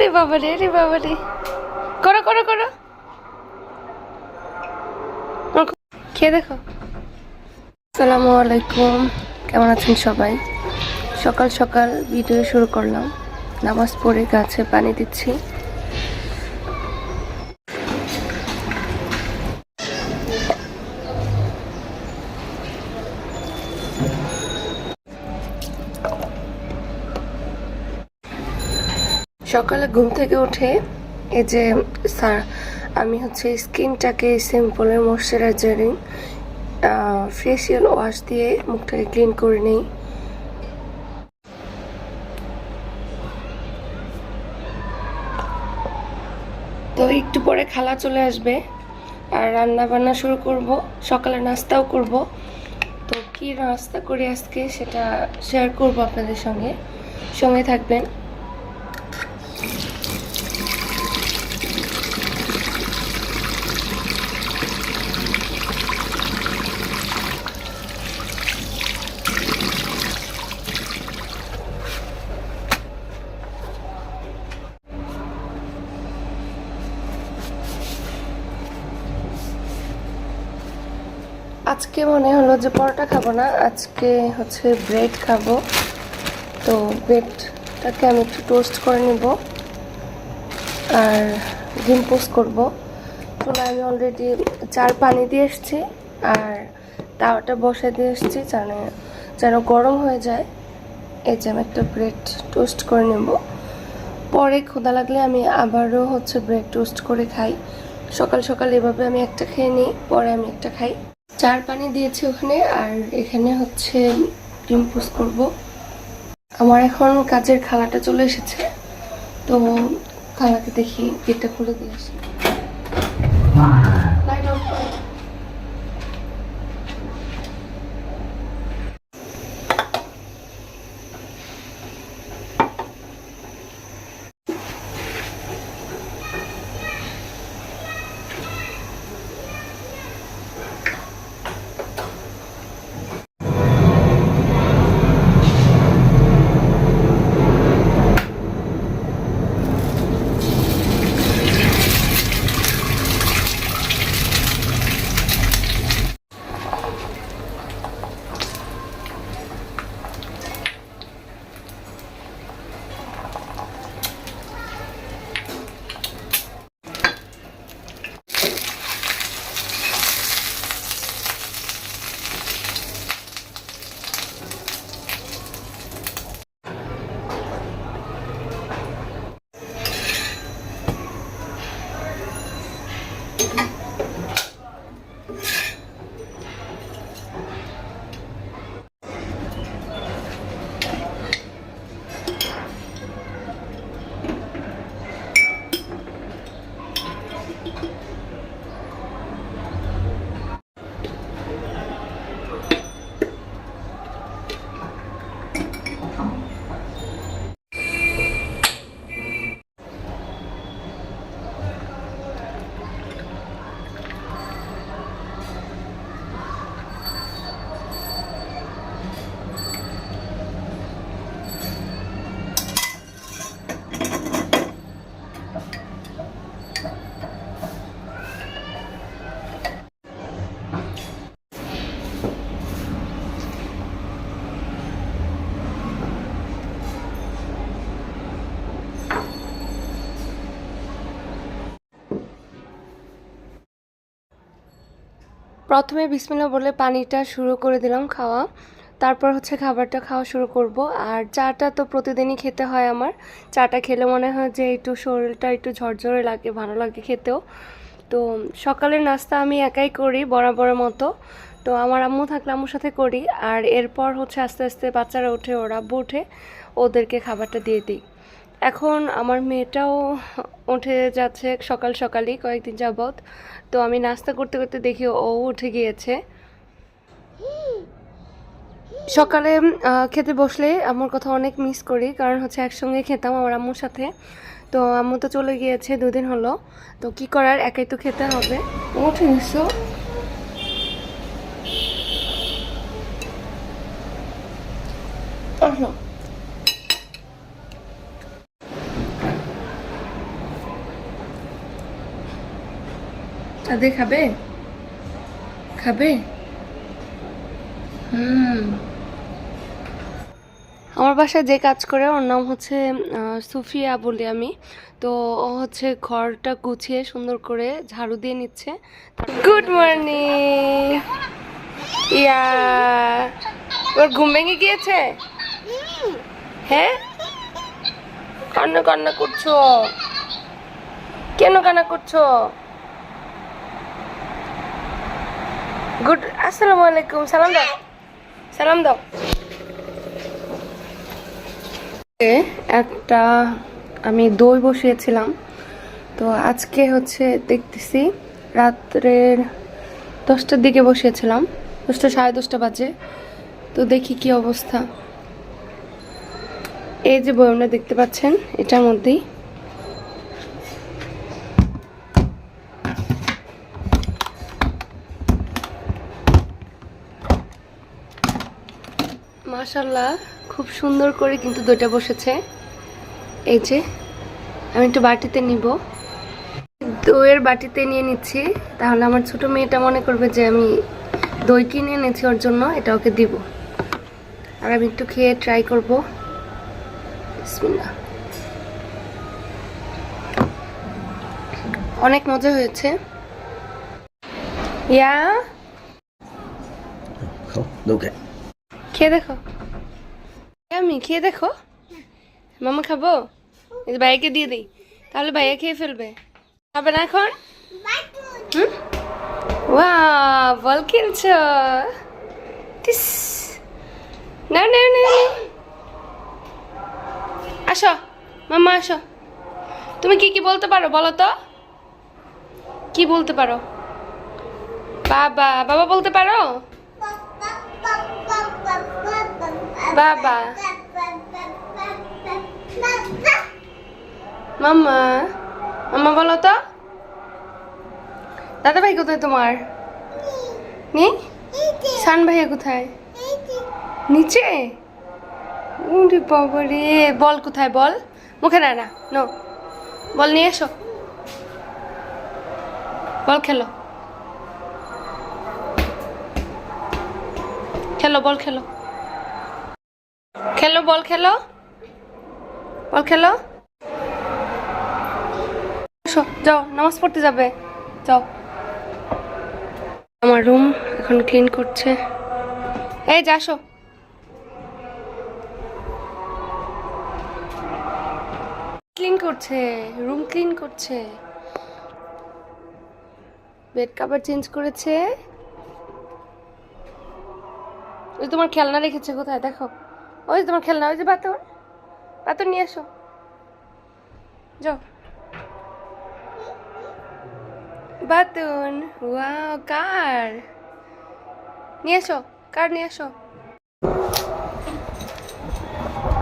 ওরে বাবা রে রে বাবা রে করো। করো করো। খেয়ে দেখো। আসসালামু আলাইকুম। কেমন আছেন সবাই? সকাল সকাল ভিডিও শুরু করলাম। নামাজ পড়ে গাছে পানি দিচ্ছি। সকালে ঘুম থেকে উঠে এই যে, স্যার, আমি হচ্ছে স্কিনটাকে সিম্পলের ময়শ্চারাইজারিং ফেসিয়াল ওয়াশ দিয়ে মুখটাকে ক্লিন করে নিই। তো একটু পরে খালা চলে আসবে আর রান্না বান্না শুরু করব, সকালে নাস্তাও করব। তো কি নাস্তা করি আজকে সেটা শেয়ার করব আপনাদের সঙ্গে। সঙ্গে থাকবেন আজকে মনে হলো যে পরোটা খাব না, আজকে হচ্ছে ব্রেড খাব। তো ব্রেডটাকে আমি একটু টোস্ট করে নেব আর ডিম পোস্ট করব। চুলা আমি অলরেডি চার পানি দিয়ে এসেছি আর তাওয়াটা বসে দিয়ে এসেছি যেন যেন গরম হয়ে যায়। এই যে আমি একটা ব্রেড টোস্ট করে নেব। পরে ক্ষুদা লাগলে আমি আবারও হচ্ছে ব্রেড টোস্ট করে খাই। সকাল সকাল এভাবে আমি একটা খেয়ে নিই, পরে আমি একটা খাই। চার পানি দিয়েছি ওখানে, আর এখানে হচ্ছে ডিম পোস করব। আমার এখন কাজের খালাটা চলে এসেছে, তো খালাকে দেখি গেটটা খুলে দিয়ে আসি। প্রথমে বিসমিল্লা বলে পানিটা শুরু করে দিলাম খাওয়া। তারপর হচ্ছে খাবারটা খাওয়া শুরু করব। আর চাটা তো প্রতিদিনই খেতে হয় আমার। চাটা খেলে মনে হয় যে একটু শরীরটা একটু ঝরঝরে লাগে, ভালো লাগে খেতেও। তো সকালের নাস্তা আমি একাই করি, বরাবরের মতো। তো আমার আম্মু থাকলে আম্মুর সাথে করি। আর এরপর হচ্ছে আস্তে আস্তে বাচ্চারা ওঠে, ওরা আব্বু উঠে ওদেরকে খাবারটা দিয়ে দিই। এখন আমার মেয়েটাও উঠে যাচ্ছে সকাল সকালই, কয়েকদিন যাবৎ। তো আমি নাস্তা করতে করতে দেখি ও উঠে গিয়েছে। সকালে খেতে বসলে আমার কথা অনেক মিস করি, কারণ হচ্ছে একসঙ্গে খেতাম আমার আম্মুর সাথে। তো আম্মু তো চলে গিয়েছে দুদিন হলো। তো কি করার, একাই তো খেতে হবে। উঠে গেছো আসো। খাবে? খাবে? হুম। আমার বাসায় যে কাজ করে, ওর নাম হচ্ছে সুফিয়া বলি আমি। তো ও হচ্ছে ঘরটা গুছিয়ে সুন্দর করে ঝাড়ু দিয়ে নিচ্ছে। গুড মর্নিং ইয়া, ওর ঘুম ভেঙে গিয়েছে? হ্যাঁ? কান্না কান্না করছ? কেন কান্না করছ? গুড আসসালামু আলাইকুম সালাম দাও সালাম দাও একটা আমি দই বসিয়েছিলাম। তো আজকে হচ্ছে দেখতেছি রাত্রের দশটার দিকে বসিয়েছিলাম। দশটা, সাড়ে দশটা বাজে। তো দেখি কি অবস্থা। এই যে বয়মটা দেখতে পাচ্ছেন, এটার মধ্যেই। মাশাল্লাহ খুব সুন্দর করে কিন্তু দইটা বসেছে। এই যে, আমি একটু বাটিতে নিব। দইয়ের বাটিতে নিয়ে নিচ্ছি। তাহলে আমার ছোট মেয়েটা মনে করবে যে আমি দই কিনে এনেছি ওর জন্য, এটা ওকে দিব। আর আমি একটু খেয়ে ট্রাই করব। অনেক মজা হয়েছে। ইয়া খেয়ে দেখো। আমি খেয়ে দেখো। মামা খাব? ভাইয়াকে দিয়ে দিই। তাহলে ভাইয়া খেয়ে ফেলবে। খাবে না এখন? ওয়া বল খেলছ? না না না। আসো, মামা আসো। তুমি কি কি বলতে পারো বলো তো? কি বলতে পারো? বাবা বাবা বলতে পারো? বাবা মাম্মা মাম্মা বলো তো? দাদা ভাই কোথায় তোমার? নেই সান ভাইয়া কোথায়? নিচে? উরে বাবা বল কোথায় বল? মুখে না না নো বল, নিয়ে এসো। বল, খেলো। খেলো, বল, খেলো। খেলো, বল খেলো। বল খেলো। যাও, নামাজ পড়তে যাবে। যাও। আমার রুম এখন ক্লিন করছে। এই যা, আসো। ক্লিন করছে, রুম ক্লিন করছে। বেড কাভার চেঞ্জ করেছে। তোমার খেলনা রেখেছে কোথায়? দেখো। ওই যে তোমার খেলনা, ওই যে বাতর। বাতর নিয়ে এসো। যাও। বাতুন ওয়াও, কার? নিয়ে এসো, কার নিয়ে এসো?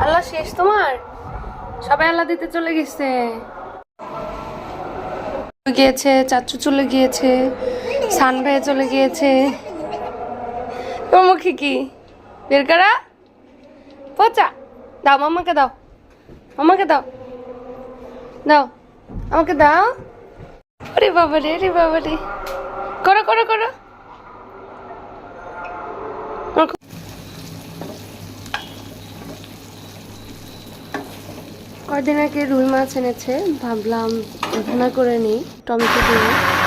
আল্লাহ শেষ তোমার? সবাই আল্লাহ দিতে চলে গেছে। গিয়েছে, চাচু চলে গিয়েছে সান ভাই চলে গিয়েছে। তোর মুখে কি? বের করা? পচা। দাও, মামাকে দাও। মামাকে দাও। দাও। আমাকে দাও। আরে বাবা রে রে বাবা রে করো করো করো। কয়দিন আগে রুই মাছ এনেছে, ভাবলাম রান্না করে নিই, টমেটো দিয়ে।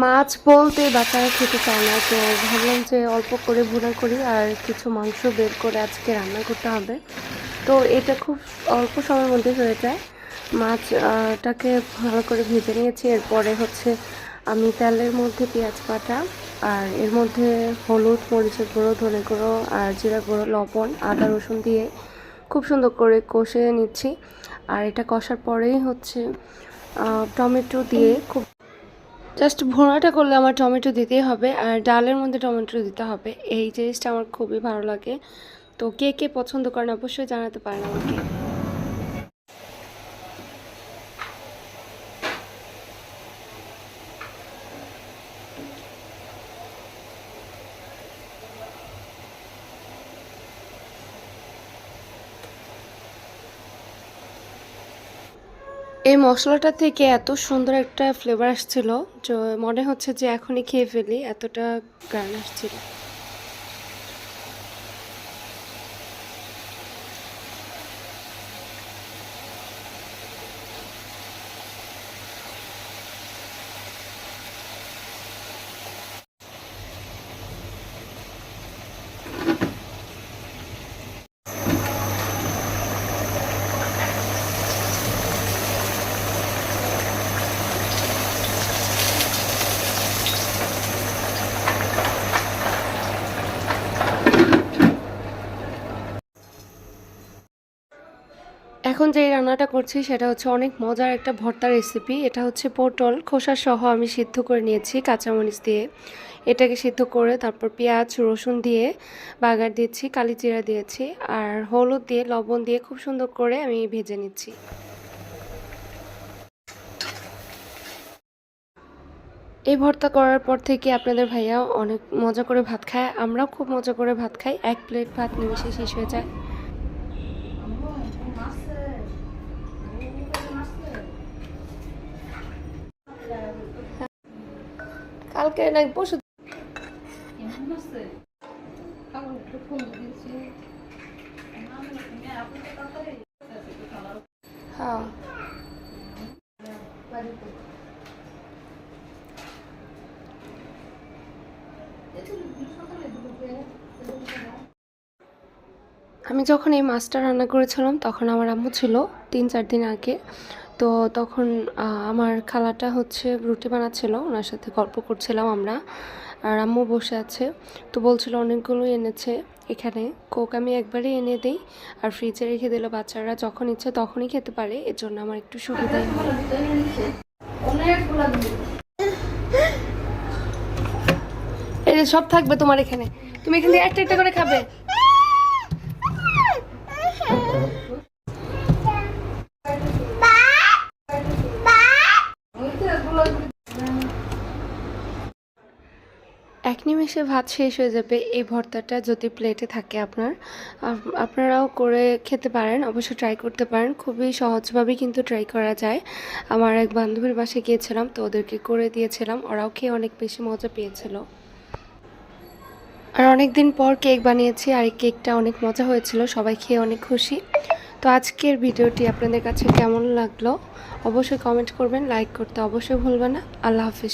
মাছ বলতে বাচ্চারা খেতে চায় না, তো ভাবলাম যে অল্প করে ভুনা করি আর কিছু মাংস বের করে আজকে রান্না করতে হবে। তো এটা খুব অল্প সময়ের মধ্যে হয়ে যায়। মাছটাকে ভালো করে ভেজে নিয়েছি, এরপরে হচ্ছে আমি তেলের মধ্যে পেঁয়াজ কাটা আর এর মধ্যে হলুদ, মরিচের গুঁড়ো, ধনে গুঁড়ো আর জিরা গুঁড়ো, লবণ, আদা, রসুন দিয়ে খুব সুন্দর করে কষে নিচ্ছি। আর এটা কষার পরেই হচ্ছে টমেটো দিয়ে খুব জাস্ট ভোড়াটা করলে আমার টমেটো দিতেই হবে আর ডালের মধ্যে টমেটো দিতে হবে। এই জিনিসটা আমার খুবই ভালো লাগে। তো কে কে পছন্দ করেন অবশ্যই জানাতে পারেন আমাকে। এই মশলাটা থেকে এত সুন্দর একটা ফ্লেভার আসছিল মনে হচ্ছে যে এখনই খেয়ে ফেলি, এতটা গান আসছিল। এখন যে রান্নাটা করছি সেটা হচ্ছে অনেক মজার একটা ভর্তা রেসিপি এটা হচ্ছে পটল, খোসা সহ আমি সিদ্ধ করে নিয়েছি কাঁচামরিচ দিয়ে। এটাকে সিদ্ধ করে তারপর পেঁয়াজ, রসুন দিয়ে বাগার দিয়েছি কালিজিরা দিয়েছি, আর হলুদ দিয়ে, লবণ দিয়ে খুব সুন্দর করে আমি ভেজে নিচ্ছি। এই ভর্তা করার পর থেকে আপনাদের ভাইয়া অনেক মজা করে ভাত খায়, আমরাও খুব মজা করে ভাত খাই। এক প্লেট ভাত নিমিশে শেষ হয়ে যায়। কালকে না, পরশু হ্যাঁ। আমি যখন এই মাছটা রান্না করেছিলাম, তখন আমার আম্মু ছিল তিন চার দিন আগে। তো তখন আমার খালাটা হচ্ছে রুটি বানাচ্ছিল, ওনার সাথে গল্প করছিলাম আমরা। আর আম্মু বসে আছে, তো বলছিল অনেকগুলো এনেছে এখানে, কোক আমি একবারই এনে দিই, আর ফ্রিজে রেখে দিলে বাচ্চারা, যখন ইচ্ছে তখনই খেতে পারে, এর জন্য আমার একটু এই যে সব থাকবে তোমার এখানে, তুমি এখান একটা একটা করে খাবে। নিমেষে ভাত শেষ হয়ে যাবে এই ভর্তাটা যদি প্লেটে থাকে আপনার। আপনারাও করে খেতে পারেন অবশ্য ট্রাই করতে পারেন। খুবই সহজভাবেই কিন্তু ট্রাই করা যায়। আমার এক বান্ধবীর বাসায় গিয়েছিলাম, তো ওদেরকে করে দিয়েছিলাম। ওরাও খেয়ে অনেক বেশি মজা পেয়েছিল। আর অনেক দিন পর কেক বানিয়েছি আর এই কেকটা অনেক মজা হয়েছিল, সবাই খেয়ে অনেক খুশি। তো আজকের ভিডিওটি আপনাদের কাছে কেমন লাগল? অবশ্যই কমেন্ট করবেন লাইক করতে অবশ্যই ভুলবেন না। আল্লাহ হাফিজ।